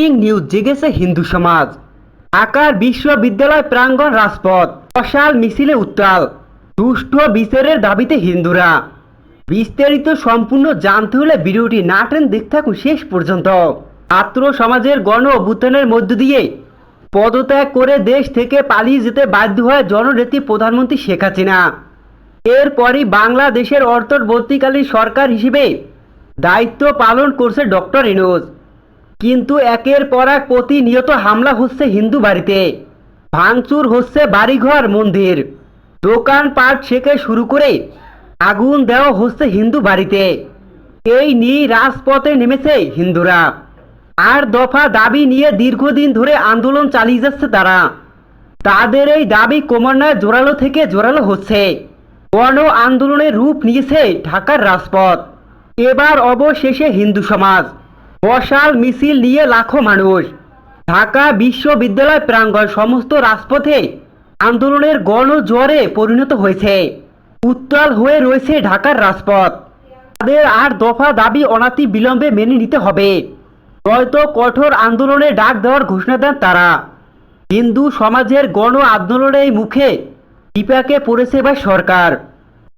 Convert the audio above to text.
Breaking news জেগেছে হিন্দু সমাজ। ঢাকার বিশ্ববিদ্যালয় প্রাঙ্গণ রাজপথ, অশাল মিছিলে উত্তাল। দুষ্ট বিচারের দাবিতে হিন্দুরা। বিস্তারিত সম্পূর্ণ জানতে হলে ভিডিওটি না টেন দেখতে থাকুন শেষ পর্যন্ত। ছাত্র সমাজের গণ অভ্যুত্থানের মধ্য দিয়ে পদত্যাগ করে দেশ থেকে পালিয়ে যেতে বাধ্য হয় জননেত্রী প্রধানমন্ত্রী শেখ হাসিনা। এরপরই বাংলাদেশের অন্তর্বর্তীকালীন সরকার হিসেবে দায়িত্ব পালন করছে ডক্টর ইনোজ। কিন্তু একের পর এক প্রতিনিয়ত হামলা হচ্ছে হিন্দু বাড়িতে। ভাঙচুর হচ্ছে বাড়িঘর, মন্দির। দোকানপাট থেকে শুরু করে আগুন দেওয়া হচ্ছে হিন্দু বাড়িতে। এই নিয়ে রাজপথে নেমেছে হিন্দুরা। আর দফা দাবি নিয়ে দীর্ঘদিন ধরে আন্দোলন চালিয়ে যাচ্ছে তারা। তাদের এই দাবি ক্রমান্বয়ে জোরালো থেকে জোরালো হচ্ছে। গণ আন্দোলনের রূপ নিয়েছে ঢাকার রাজপথ। এবার অবশেষে হিন্দু সমাজ। মশাল মিছিল নিয়ে লাখো মানুষ। ঢাকা বিশ্ববিদ্যালয় প্রাঙ্গণ সমস্ত রাজপথে আন্দোলনের গণজোয়ারে পরিণত হয়েছে। উত্তাল হয়ে রয়েছে ঢাকার রাজপথ। তাদের আর দফা দাবি অনাতি বিলম্বে মেনে নিতে হবে। নয়তো কঠোর আন্দোলনে ডাক দেওয়ার ঘোষণা দেন তারা। হিন্দু সমাজের গণ আন্দোলনের মুখে বিপাকে পড়েছে এবার সরকার।